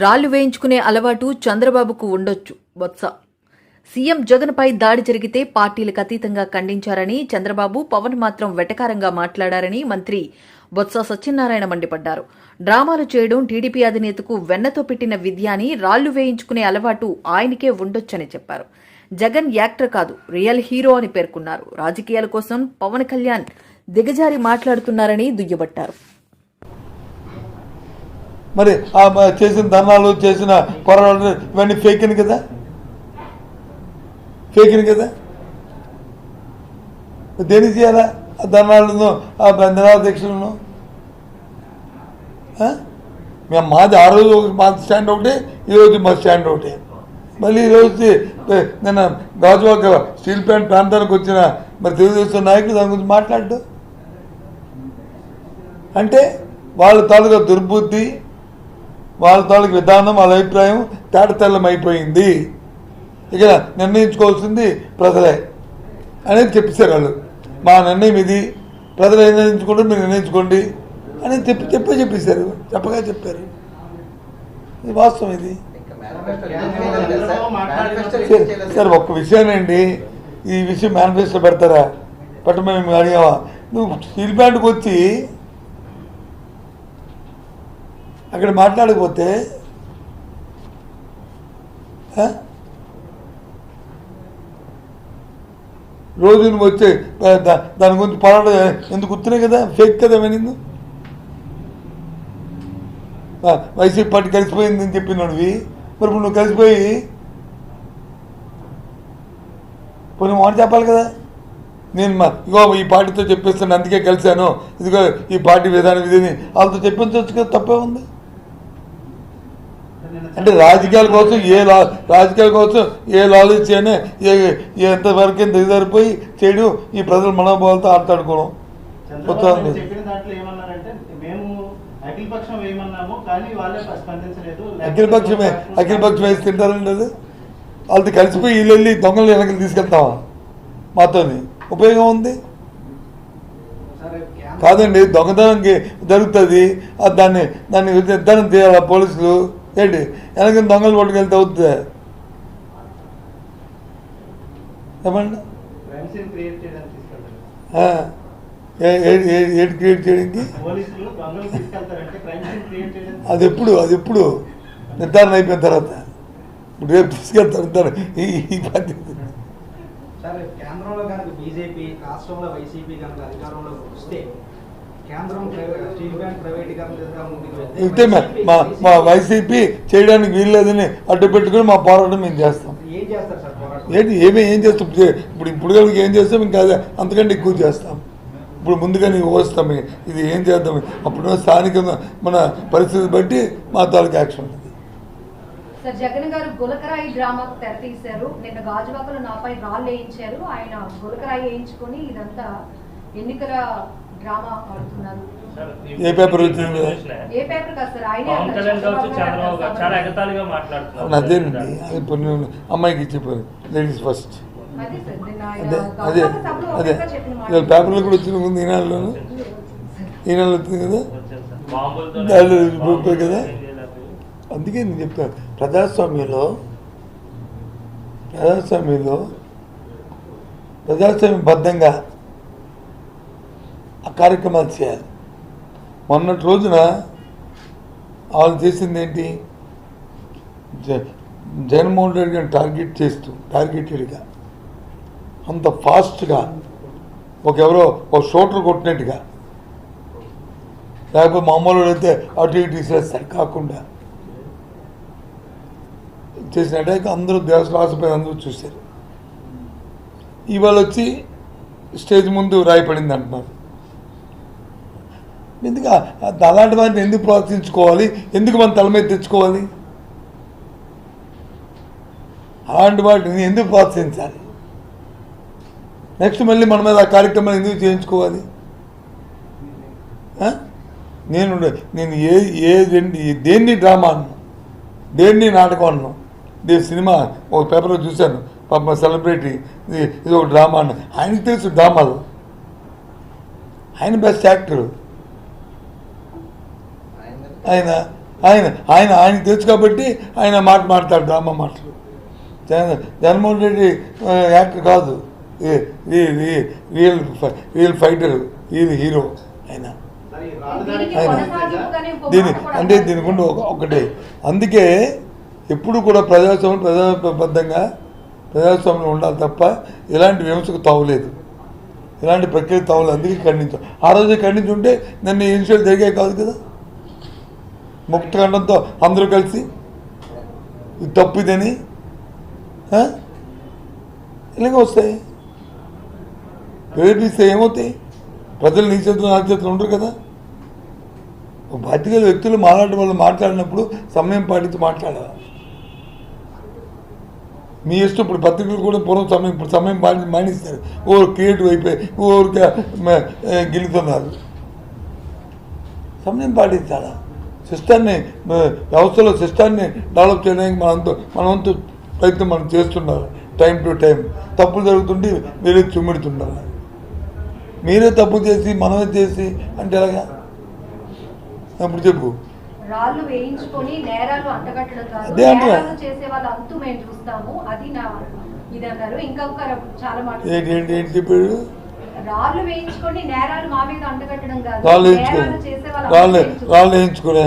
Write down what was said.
రాళ్ళు వేయించుకునే అలవాటు చంద్రబాబుకు ఉండొచ్చు బొత్స. సీఎం జగన్పై దాడి జరిగితే పార్టీలకు అతీతంగా ఖండించారని చంద్రబాబు పవన్ మాత్రం వెటకారంగా మాట్లాడారని మంత్రి బొత్స సత్యనారాయణ మండిపడ్డారు. డ్రామాలు చేయడం టీడీపీ అధినేతకు వెన్నతో పెట్టిన విద్యాని రాళ్ళు వేయించుకునే అలవాటు ఆయనకే ఉండొచ్చని చెప్పారు. జగన్ యాక్టర్ కాదు రియల్ హీరో అని పేర్కొన్నారు. రాజకీయాల కోసం పవన్ కళ్యాణ్ దిగజారి మాట్లాడుతున్నారని దుయ్యబట్టారు. మరి ఆ చేసిన ధర్నాలు చేసిన పోరాటాలు ఇవన్నీ ఫేక్ కదా? ఫేక్ కదా? దేనికి చేయాలా? ఆ ధర్నాలను ఆ నిరాదీక్షలను మేము మాది ఆ రోజు ఒక మా స్టాండ్ ఒకటి ఈరోజు మా స్టాండ్ ఒకటి. మళ్ళీ ఈరోజు నిన్న గాజువాక స్టీల్ ప్లాంట్ ప్రాంతానికి వచ్చిన మరి తెలుగుదేశం నాయకులు దాని గురించి మాట్లాడు అంటే వాళ్ళ తాలూకా దుర్బుద్ధి వాళ్ళ విధానం వాళ్ళ అభిప్రాయం తేటతెల్లం అయిపోయింది ఇక నిర్ణయించుకోవాల్సింది ప్రజలే అనేది చెప్పేశారు వాళ్ళు. మా నిర్ణయం ఇది ప్రజలు ఏం నిర్ణయించుకుంటే మీరు నిర్ణయించుకోండి అని చెప్పి చెప్పే చెప్పేశారు. చెప్పగా చెప్పారు. ఇది వాస్తవం ఇది. సార్ ఒక్క విషయానండి ఈ విషయం మేనిఫెస్టో పెడతారా? పెట్టమని మేము అడిగావా నువ్వు స్టీల్ ప్లాంట్కి వచ్చి అక్కడ మాట్లాడకపోతే రోజు నువ్వు వచ్చే దా- దాని గురించి పోరాట ఎందుకు గుర్తున్నాయి కదా? ఫేక్ కదా వినింది వైసీపీ పార్టీ కలిసిపోయిందని చెప్పినవి మరి ఇప్పుడు నువ్వు కలిసిపోయి పోనీ మాట చెప్పాలి కదా? నేను మా ఇగో ఈ పార్టీతో చెప్పేస్తాను అందుకే కలిశాను. ఇదిగో ఈ పార్టీ విధానం ఇదని వాళ్ళతో చెప్పించవచ్చు కదా తప్పే ఉంది. అంటే రాజకీయాల కోసం ఏ లా రాజకీయాల కోసం ఏ లాలూచి అయినా ఏ ఎంతవరకు దిగజారిపోయి చేయడం ఈ ప్రజల మనోభావాలతో ఆటాడుకోవడం చంద్రబాబు నాయుడు చెప్పిన దాంట్లో ఏమన్నారంటే మేము అఖిల పక్షం వేయమన్నాము కానీ వాళ్ళే స్పందించలేదు. అఖిల పక్షమే అఖిల పక్షం వేసి తింటారండి అది. వాళ్ళతో కలిసిపోయి వీళ్ళు వెళ్ళి దొంగలు వెనకలు తీసుకెళ్తావా మాతోని. ఉపయోగం ఉంది? కాదండి దొంగతనంకి జరుగుతుంది. దాన్ని దాన్ని నిర్ధారణ చేయాలి పోలీసులు? ఏంటి? వెనక దొంగలు పట్టుకెళ్తే అవుతుంది చెప్పండి క్రియేట్ చేయడానికి ఏంటి క్రియేట్ చేయడానికి? అది ఎప్పుడు అది ఎప్పుడు? నిర్ధారణ అయిపోయిన తర్వాత. ఇప్పుడు రేపు తీసుకెళ్తారు. ఈ సరే కేంద్రంలో కనుక బీజేపీ రాష్ట్రంలో వైసీపీ కనుక అధికారంలోకి వస్తే ఇంతే మా- మా మా వైసీపీ చేయడానికి వీల్లేదని అడ్డు పెట్టుకుని మా పోరాటం మేము చేస్తాం? ఏం చేస్తారు సార్ పోరాటం? ఏంటి? ఏమి ఏం చేస్తాం? ఇప్పుడు ఇప్పుడు ఇప్పుడు కనుక ఏం చేస్తాం? ఇంకా అదే అంతకంటే ఎక్కువ చేస్తాం. ఇప్పుడు ముందుగా నీకు వస్తాం ఇది ఏం చేద్దాం? అప్పుడు స్థానికంగా మన పరిస్థితి బట్టి మా తాలూకు యాక్షన్ ఉంటుంది. సార్ జగన్ గారు గులకరాయి డ్రామాకు తెరతీశారు. నిన్న గాజువాకలో నాపై రాళ్ళు వేయించారు. ఆయన గులకరాయి వేయించుకొని ఇదంతా ఎన్నికల డ్రామా ఆడుతున్నారు ఏ పేపర్ వచ్చింది? ఏ పేపర్ కాదు సార్ చాలా ఎగతాళిగా మాట్లాడుతున్నారు అదేనండి అది ఇప్పుడు నేను అమ్మాయికి ఇచ్చిపోయి లేడీస్ ఫస్ట్. అదే సార్ నిన్న ఆయన అదే అదే. ఇవాళ పేపర్లో కూడా వచ్చిన ముందు ఈనాడులోను ఈనాడులో వచ్చింది కదా? దాడులు కదా? అందుకే నేను చెప్తాను. ప్రజాస్వామ్యంలో ప్రజాస్వామ్యంలో ప్రజాస్వామ్యబద్ధంగా ఆ కార్యక్రమాలు చేయాలి. మొన్నటి రోజున వాళ్ళు చేసింది ఏంటి? జగన్మోహన్ రెడ్డి గారిని టార్గెట్ చేస్తూ టార్గెటెడ్గా అంత ఫాస్ట్గా ఒక ఎవరో ఒక షోటర్ కొట్టినట్టుగా లేకపోతే మామూలు అయితే అటు ఇటు తీసేస్తారు కాకుండా. చేసిన అటాక్ అందరూ దేశంలో ఆశపోయి అందరూ చూశారు. ఇవాళ వచ్చి స్టేజ్ ముందు రాయపడింది అంటున్నారు. ఎందుకు? అలాంటి వాటిని ఎందుకు ప్రోత్సహించుకోవాలి? ఎందుకు మన తల మీద తెచ్చుకోవాలి? అలాంటి వాటిని ఎందుకు ప్రోత్సహించాలి? నెక్స్ట్ మళ్ళీ మన మీద ఆ కార్యక్రమం ఎందుకు చేయించుకోవాలి? నేను నేను ఏ ఏ రెండు దేన్ని డ్రామా అన్నాను దేన్ని నాటకం అన్నాను ఇది సినిమా ఒక పేపర్లో చూశాను. పాప సెలబ్రిటీ ఇది ఇది ఒక డ్రామా అన్న. ఆయనకు తెలుసు డ్రామాలు. ఆయన బెస్ట్ యాక్టర్. ఆయన ఆయన ఆయన ఆయనకు తెలుసు కాబట్టి ఆయన మాట మాట్లాడు డ్రామా మాటలు. జగన్ జగన్మోహన్ రెడ్డి యాక్టర్ కాదు. Real real fighter real hero ఆయన. ఆయన- దీని అంటే. దీని గుండా ఒక- ఒకటే. అందుకే ఎప్పుడు కూడా ప్రజాస్వామ్యం ప్రజాబద్ధంగా ప్రజాస్వామ్యం ఉండాలి తప్ప ఇలాంటి విమర్శకు తావులేదు. ఇలాంటి ప్రక్రియ తావులేదు. అందుకే ఖండించాం. ఆ రోజే ఖండించుంటే నన్ను ఇన్సిడెంట్ జరిగే కాదు కదా. ముక్తఖండంతో అందరూ కలిసి? ఇది తప్పు ఇదని ఇలాగే వస్తాయి? ప్రేరేపిస్తే ఏమవుతాయి? ప్రజలు నీ చేతులు నా చేతులు ఉండరు కదా? ఒక బాధ్యత వ్యక్తులు మాట్లాడే వాళ్ళు మాట్లాడినప్పుడు సమయం పాటించి మాట్లాడాలి. మీ ఇష్టం ఇప్పుడు పత్రికలు కూడా పూర్వం సమయం ఇప్పుడు సమయం పాటించి మానేస్తారు ఓ క్రియేటివ్ అయిపోయి ఊరికే గెలుతున్నారు సమయం పాటించాలా? సిస్టాన్ని వ్యవస్థలో సిస్టాన్ని డెవలప్ చేయడానికి మనంతో మనవంతు ప్రయత్నం మనం చేస్తున్నారు టైం టు టైం. తప్పులు జరుగుతుంటే మీరే చుమ్మిడుతున్నారు మీరే తప్పు చేసి మనమే చేసి అంటే ఎలాగా? అప్పుడు చెప్పు. రాళ్ళు వేయించుకొని నేరాలు అంటగట్టడం కాదు అదే అంటున్నా. నేరాలు చేసే వాళ్ళ అంతు మేము చూస్తాము. అది నా ఇది అన్నారు. ఇంకొక చాలా మాట ఏంటి ఏంటి ఏంటి చెప్పాడు? రాళ్ళు వేయించుకొని నేరాలు మా మీద అంటగట్టడం కాదు రాళ్ళు. రాళ్ళు వేయించుకునే